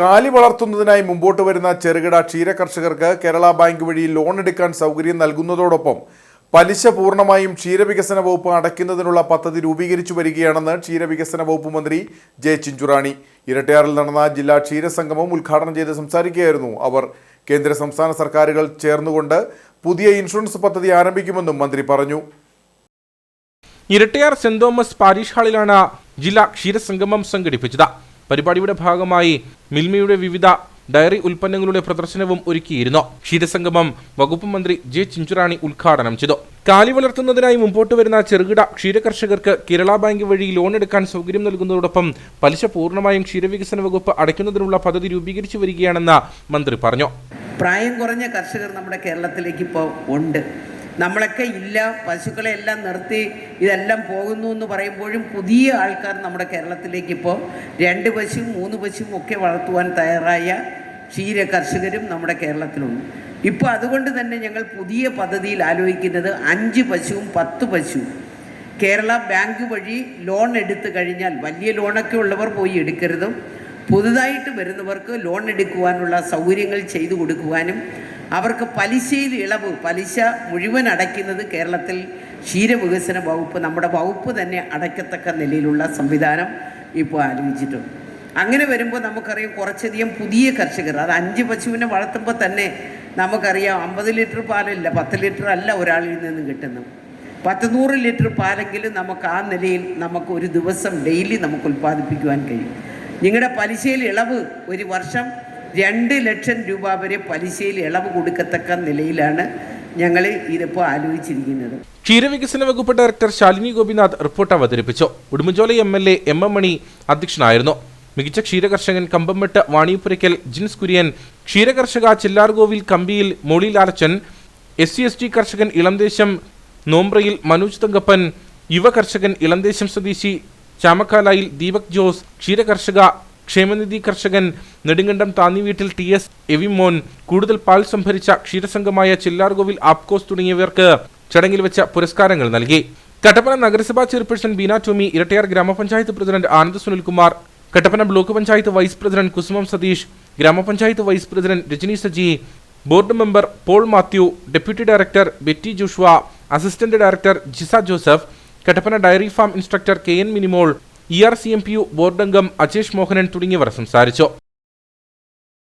കാലി വളർത്തുന്നതിനായി മുമ്പോട്ട് വരുന്ന ചെറുകിട ക്ഷീര കർഷകർക്ക് കേരള ബാങ്ക് വഴി ലോൺ എടുക്കാൻ സൗകര്യം നൽകുന്നതോടൊപ്പം പലിശ പൂർണമായും ക്ഷീരവികസന വകുപ്പ് അടയ്ക്കുന്നതിനുള്ള പദ്ധതി രൂപീകരിച്ചു വരികയാണെന്ന് ക്ഷീരവികസന വകുപ്പ് മന്ത്രി ജെ ചിഞ്ചുറാണി. ഇരട്ടയാറിൽ നടന്ന ജില്ലാ ക്ഷീരസംഗമം ഉദ്ഘാടനം ചെയ്ത് സംസാരിക്കുകയായിരുന്നു അവർ. കേന്ദ്ര സംസ്ഥാന സർക്കാരുകൾ ചേർന്നുകൊണ്ട് പുതിയ ഇൻഷുറൻസ് പദ്ധതി ആരംഭിക്കുമെന്നും മന്ത്രി പറഞ്ഞു. ഇരട്ടയാർ സെന്റ് തോമസ് പാരീഷ് ഹാളിലാണ് ജില്ലാ ക്ഷീരസംഗമം സംഘടിപ്പിച്ചത്. പരിപാടിയുടെ ഭാഗമായി മിൽമയുടെ വിവിധ ഡയറി ഉൽപ്പന്നങ്ങളുടെ പ്രദർശനവും ഒരുക്കിയിരുന്നു. ക്ഷീരസംഗമം വകുപ്പ് മന്ത്രി ജെ ചിഞ്ചുറാണി ഉദ്ഘാടനം ചെയ്തു. കാലി വളർത്തുന്നതിനായി മുമ്പോട്ട് വരുന്ന ചെറുകിട ക്ഷീരകർഷകർക്ക് കേരള ബാങ്ക് വഴി ലോൺ എടുക്കാൻ സൗകര്യം നൽകുന്നതോടൊപ്പം പലിശ പൂർണമായും ക്ഷീരവികസന വകുപ്പ് അടയ്ക്കുന്നതിനുള്ള പദ്ധതി രൂപീകരിച്ചു വരികയാണെന്ന് മന്ത്രി പറഞ്ഞു. പ്രായം കുറഞ്ഞ കർഷകർ നമ്മുടെ കേരളത്തിലേക്ക് ഇപ്പോൾ ഉണ്ട്. നമ്മളൊക്കെ ഇല്ല പശുക്കളെ എല്ലാം നിർത്തി ഇതെല്ലാം പോകുന്നു എന്ന് പറയുമ്പോഴും പുതിയ ആൾക്കാർ നമ്മുടെ കേരളത്തിലേക്ക് ഇപ്പോൾ രണ്ട് പശുവും മൂന്ന് പശുവും ഒക്കെ വളർത്തുവാൻ തയ്യാറായ ക്ഷീര കർഷകരും നമ്മുടെ കേരളത്തിലുണ്ട്. ഇപ്പോൾ അതുകൊണ്ട് തന്നെ ഞങ്ങൾ പുതിയ പദ്ധതിയിൽ ആലോചിക്കുന്നത് അഞ്ച് പശുവും പത്ത് പശുവും. കേരള ബാങ്ക് വഴി ലോൺ എടുത്തു കഴിഞ്ഞാൽ വലിയ ലോണൊക്കെ ഉള്ളവർ പോയി എടുക്കരുതും. പുതുതായിട്ട് വരുന്നവർക്ക് ലോൺ എടുക്കുവാനുള്ള സൗകര്യങ്ങൾ ചെയ്തു കൊടുക്കുവാനും അവർക്ക് പലിശയിൽ ഇളവ് പലിശ മുഴുവൻ അടയ്ക്കുന്നത് കേരളത്തിൽ ക്ഷീരവികസന വകുപ്പ് നമ്മുടെ വകുപ്പ് തന്നെ അടയ്ക്കത്തക്ക നിലയിലുള്ള സംവിധാനം ഇപ്പോൾ ആലോചിച്ചിട്ടുണ്ട്. അങ്ങനെ വരുമ്പോൾ നമുക്കറിയാം കുറച്ചധികം പുതിയ കർഷകർ അത് അഞ്ച് പശുവിനെ വളർത്തുമ്പോൾ തന്നെ നമുക്കറിയാം അമ്പത് ലിറ്റർ പാലല്ല പത്ത് ലിറ്റർ അല്ല ഒരാളിൽ നിന്ന് കിട്ടുന്നത്. പത്ത് നൂറ് ലിറ്റർ പാലെങ്കിലും നമുക്ക് ആ നിലയിൽ നമുക്ക് ഒരു ദിവസം ഡെയിലി നമുക്ക് ഉൽപ്പാദിപ്പിക്കുവാൻ കഴിയും. നിങ്ങളുടെ പലിശയിൽ ഇളവ് ഒരു വർഷം രണ്ട് ലക്ഷം രൂപ വരെ പലിശയിൽ ഇളവ് കൊടുക്കത്തക്ക നിലയിലാണ് ഞങ്ങൾ ഇതിപ്പോൾ ആലോചിച്ചിരിക്കുന്നത്. ക്ഷീരവികസന വകുപ്പ് ഡയറക്ടർ ശാലിനി ഗോപിനാഥ് റിപ്പോർട്ട് അവതരിപ്പിച്ചു. Udumbanchola M L A M M Mani അധ്യക്ഷനായിരുന്നു. മികച്ച ക്ഷീരകർഷകൻ Kambammettu Vaniyapurakkal Jins Kurian ക്ഷീരകർഷക Chellarkovil Kambiyil Molly Lalachan S C S T കർഷകൻ ഇളംദേശം നോമ്പ്രയിൽ മനോജ് തങ്കപ്പൻ യുവ കർഷകൻ ഇളംദേശം സ്വദേശി ചാമക്കാലായിൽ ദീപക് ജോസ് ക്ഷീരകർഷക ക്ഷേമനിധി കർഷകൻ നെടുങ്കണ്ടം താന്നിവീട്ടിൽ ടി എസ് എവിമോൻ കൂടുതൽ പാൽ സംഭരിച്ച ക്ഷീരസംഘമായ ചില്ലാർകോവിൽ ആപ്കോസ് തുടങ്ങിയവർക്ക് ചടങ്ങിൽ വെച്ച പുരസ്കാരങ്ങൾ നൽകി. കട്ടപ്പന നഗരസഭാ ചെയർപേഴ്സൺ ബീന ടോമി ഇരട്ടയാർ ഗ്രാമപഞ്ചായത്ത് president Anand Sunilkumar Kattappana block panchayat vice president Kusumam Satheesh ഗ്രാമപഞ്ചായത്ത് vice president Rajani Saji board member Paul Mathew deputy director Betty Joshua assistant director Jisa Joseph Kattappana dairy farm instructor K N Minimol E R C M P U ബോർഡംഗം Ajesh Mohanan തുടങ്ങിയവർ സംസാരിച്ചു.